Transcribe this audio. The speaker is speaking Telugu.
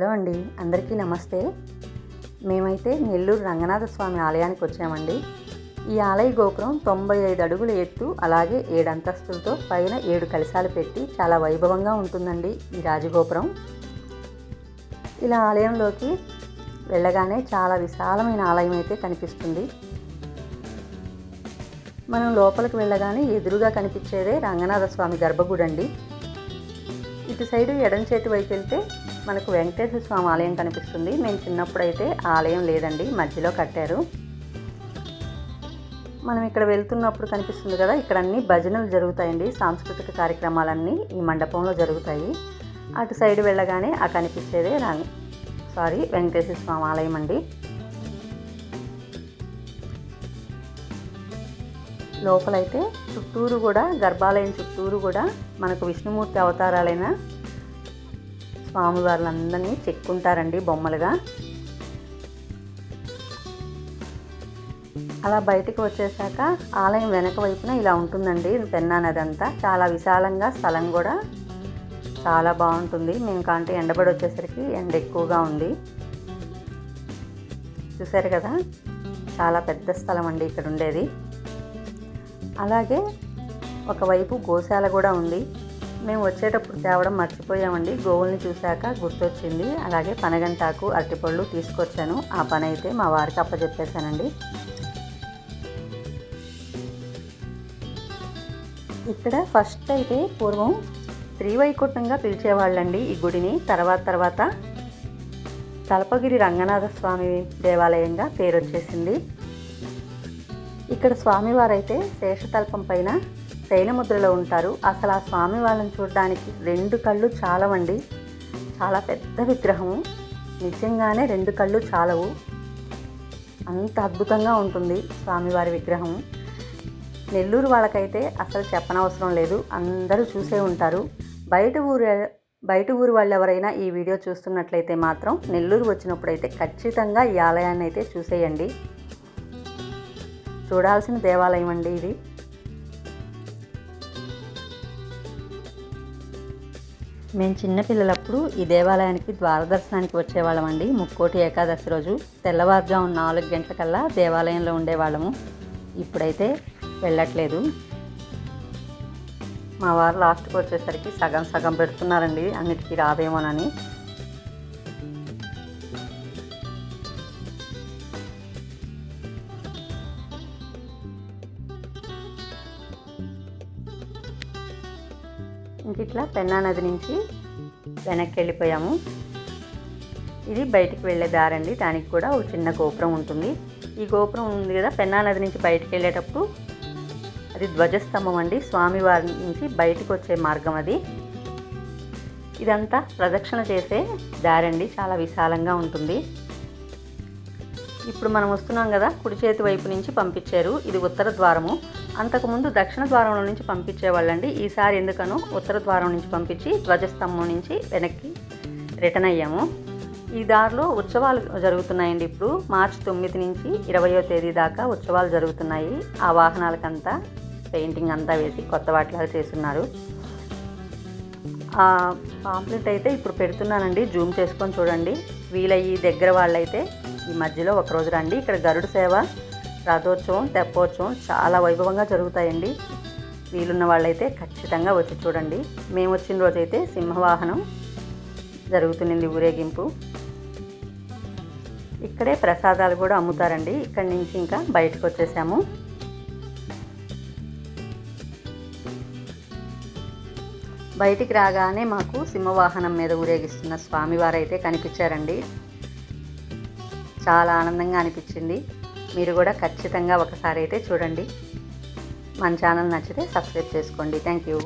హలో అండి అందరికీ నమస్తే. మేమైతే నెల్లూరు రంగనాథ స్వామి ఆలయానికి వచ్చామండి. ఈ ఆలయ గోపురం తొంభై ఐదు అడుగుల ఎత్తు అలాగే ఏడు అంతస్తులతో పైన ఏడు కలశాలు పెట్టి చాలా వైభవంగా ఉంటుందండి ఈ రాజగోపురం. ఇలా ఆలయంలోకి వెళ్ళగానే చాలా విశాలమైన ఆలయం అయితే కనిపిస్తుంది. మనం లోపలికి వెళ్ళగానే ఎదురుగా కనిపించేదే రంగనాథ స్వామి గర్భగుడి అండి ఇటు సైడు ఎడం చేతి వైపు వెళ్తే మనకు వెంకటేశ్వర స్వామి ఆలయం కనిపిస్తుంది. మేము చిన్నప్పుడు అయితే ఆలయం లేదండి మధ్యలో కట్టారు. మనం ఇక్కడ వెళ్తున్నప్పుడు కనిపిస్తుంది కదా ఇక్కడ అన్ని భజనలు జరుగుతాయండి సాంస్కృతిక కార్యక్రమాలన్నీ ఈ మండపంలో జరుగుతాయి. అటు సైడ్ వెళ్ళగానే ఆ కనిపించేదే రంగ్ సారీ వెంకటేశ్వర స్వామి ఆలయం అండి. లోపలైతే చుట్టూరు కూడా గర్భాలయం చుట్టూరు కూడా మనకు విష్ణుమూర్తి అవతారాలైన స్వామివార్లందరినీ చెక్కుంటారండి బొమ్మలుగా. అలా బయటకు వచ్చేసాక ఆలయం వెనక వైపున ఇలా ఉంటుందండి పెన్నా నది అంతా. చాలా విశాలంగా స్థలం కూడా. చాలా బాగుంటుంది. మేము కాంటే ఎండబడి వచ్చేసరికి ఎండ ఎక్కువగా ఉంది. చూసారు కదా? చాలా పెద్ద స్థలం అండి ఇక్కడ ఉండేది. అలాగే ఒకవైపు గోశాల కూడా ఉంది. మేము వచ్చేటప్పుడు తేవడం మర్చిపోయామండి. గోవుల్ని చూశాక గుర్తొచ్చింది. అలాగే పనగంటాకు అరటిపళ్ళు తీసుకొచ్చాను. ఆ పని అయితే మా వారికి అప్పచెప్పేశానండి ఇక్కడ ఫస్ట్ అయితే పూర్వం త్రివైకుంఠంగా పిలిచేవాళ్ళండి ఈ గుడిని. తర్వాత తర్వాత తలపగిరి రంగనాథ స్వామి దేవాలయంగా పేరు వచ్చేసింది ఇక్కడ స్వామివారైతే శేషతల్పం పైన శైలముద్రలో ఉంటారు. అసలు ఆ స్వామి వాళ్ళని చూడడానికి రెండు కళ్ళు చాలవండి. చాలా పెద్ద విగ్రహము. నిజంగానే రెండు కళ్ళు చాలవు. అంత అద్భుతంగా ఉంటుంది స్వామివారి విగ్రహం నెల్లూరు వాళ్ళకైతే అసలు చెప్పనవసరం లేదు. అందరూ చూసే ఉంటారు. బయట ఊరు బయట ఊరు వాళ్ళు ఎవరైనా ఈ వీడియో చూస్తున్నట్లయితే మాత్రం నెల్లూరు వచ్చినప్పుడైతే ఖచ్చితంగా ఈ ఆలయాన్ని అయితే చూసేయండి. చూడాల్సిన దేవాలయం అండి ఇది. మేము చిన్నపిల్లలప్పుడు ఈ దేవాలయానికి ద్వారదర్శనానికి వచ్చేవాళ్ళమండి ముక్కోటి ఏకాదశి రోజు తెల్లవారుజాము నాలుగు గంటలకల్లా దేవాలయంలో ఉండేవాళ్ళము. ఇప్పుడైతే వెళ్ళట్లేదు. మా వారు లాస్ట్కి వచ్చేసరికి సగం సగం పెడుతున్నారండి. అన్నిటికీ రాదేమోనని. ఇంక ఇట్లా పెన్నా నది నుంచి వెనక్కి వెళ్ళిపోయాము. ఇది బయటికి వెళ్ళే దారండి దానికి కూడా ఒక చిన్న గోపురం ఉంటుంది. ఈ గోపురం ఉంది కదా పెన్నా నది నుంచి బయటికి వెళ్ళేటప్పుడు అది ధ్వజస్తంభం అండి. స్వామివారి నుంచి బయటకు వచ్చే మార్గం అది. ఇదంతా ప్రదక్షిణ చేసే దారండి చాలా విశాలంగా ఉంటుంది. ఇప్పుడు మనం వస్తున్నాం కదా కుడి చేతి వైపు నుంచి పంపించారు. ఇది ఉత్తర ద్వారము. అంతకుముందు దక్షిణ ద్వారంలో నుంచి పంపించేవాళ్ళండి. ఈసారి ఎందుకనో ఉత్తర ద్వారం నుంచి పంపించి ధ్వజస్తంభం నుంచి వెనక్కి రిటర్న్ అయ్యాము. ఈ దారిలో ఉత్సవాలు జరుగుతున్నాయండి ఇప్పుడు. మార్చి తొమ్మిది నుంచి ఇరవయో తేదీ దాకా ఉత్సవాలు జరుగుతున్నాయి. ఆ వాహనాలకంతా పెయింటింగ్ అంతా వేసి కొత్త వాటిలాగా చేస్తున్నారు. పాంప్లెట్ అయితే ఇప్పుడు పెడుతున్నానండి. జూమ్ చేసుకొని చూడండి. వీలయ్యి దగ్గర వాళ్ళైతే ఈ మధ్యలో ఒకరోజు రండి. ఇక్కడ గరుడు సేవ రథోత్సవం తెప్పోత్సవం చాలా వైభవంగా జరుగుతాయండి. వీలున్న వాళ్ళైతే ఖచ్చితంగా వచ్చి చూడండి. మేము వచ్చిన రోజైతే సింహవాహనం జరుగుతుంది ఊరేగింపు. ఇక్కడే ప్రసాదాలు కూడా అమ్ముతారండి. ఇక్కడి నుంచి ఇంకా బయటకు వచ్చేసాము. బయటికి రాగానే మాకు సింహవాహనం మీద ఊరేగిస్తున్న స్వామివారైతే కనిపించారండి. చాలా ఆనందంగా అనిపించింది. మీరు కూడా ఖచ్చితంగా ఒకసారి అయితే చూడండి. మన ఛానల్ నచ్చితే సబ్స్క్రైబ్ చేసుకోండి. Thank you